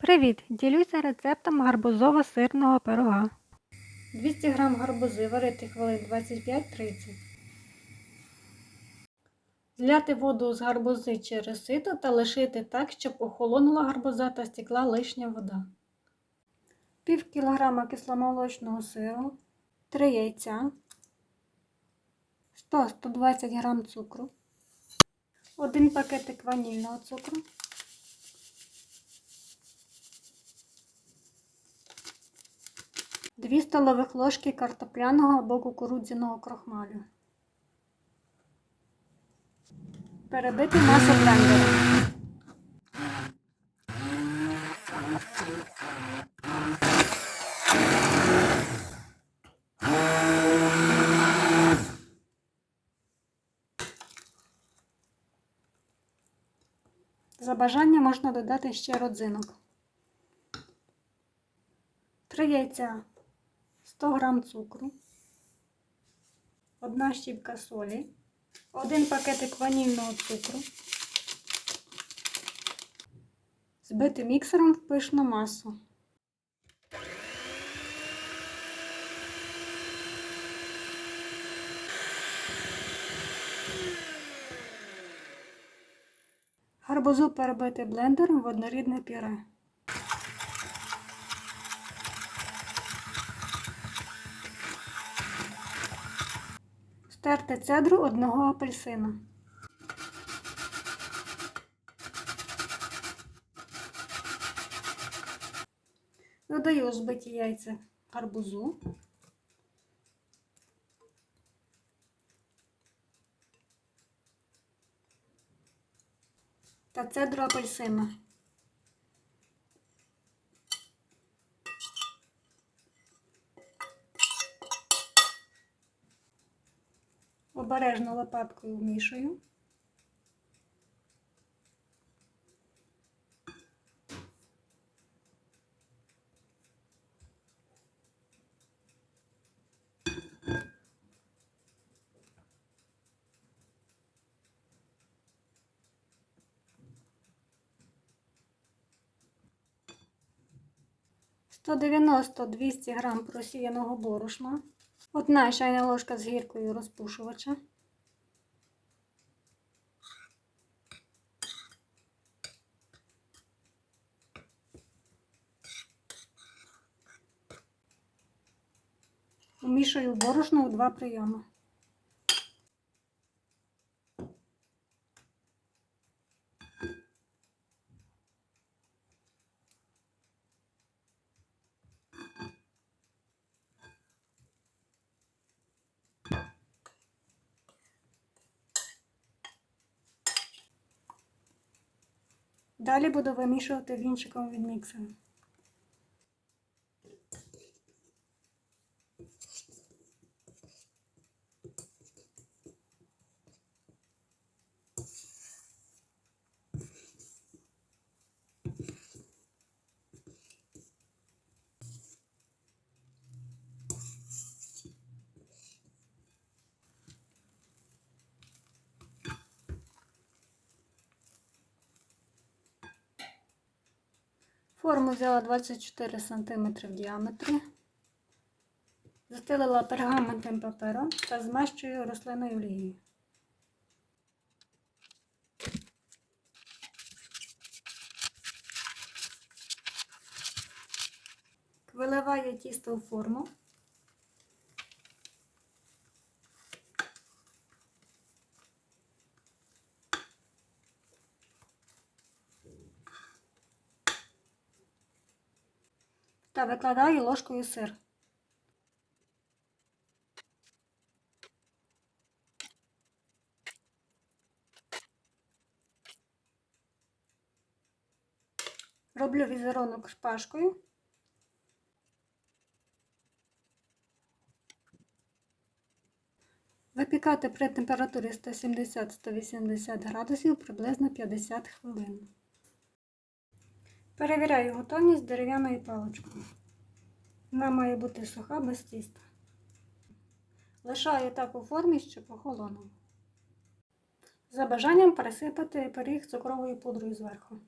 Привіт! Ділюся рецептом гарбузово-сирного пирога. 200 г гарбузи варити хвилин 25-30. Зляти воду з гарбузи через сито та лишити так, щоб охолонула гарбуза та стекла лишня вода. Пів кілограма кисломолочного сиру, 3 яйця, 100-120 г цукру, 1 пакетик ванільного цукру, Дві столових ложки картопляного або кукурудзяного крохмалю. Перебити масу блендером. За бажанням можна додати ще родзинок. 3 яйця, 100 г цукру, 1 щіпка солі, 1 пакетик ванільного цукру, збити міксером в пишну масу. Гарбузу перебити блендером в однорідне пюре. Стерти цедру одного апельсина. Додаю збиті яйця гарбузу. Та цедру апельсина. Обережно лопаткою вмішую. Сто дев'яносто двісті грам просіяного борошна. Одна чайна ложка з гіркою розпушувача. Умішую борошно у два прийоми. Далі буду вимішувати вінчиком від міксера. Форму взяла 24 см в діаметрі, застелила пергаментним папером та змащую рослиною олією. Виливаю тісто в форму. Та викладаю ложкою сир. Роблю візерунок шпажкою. Випікати при температурі 170-180 градусів приблизно 50 хвилин. Перевіряю готовність дерев'яною паличкою. Вона має бути суха без тіста. Лишаю так у формі, щоб охолонув. За бажанням пересипати пиріг цукровою пудрою зверху.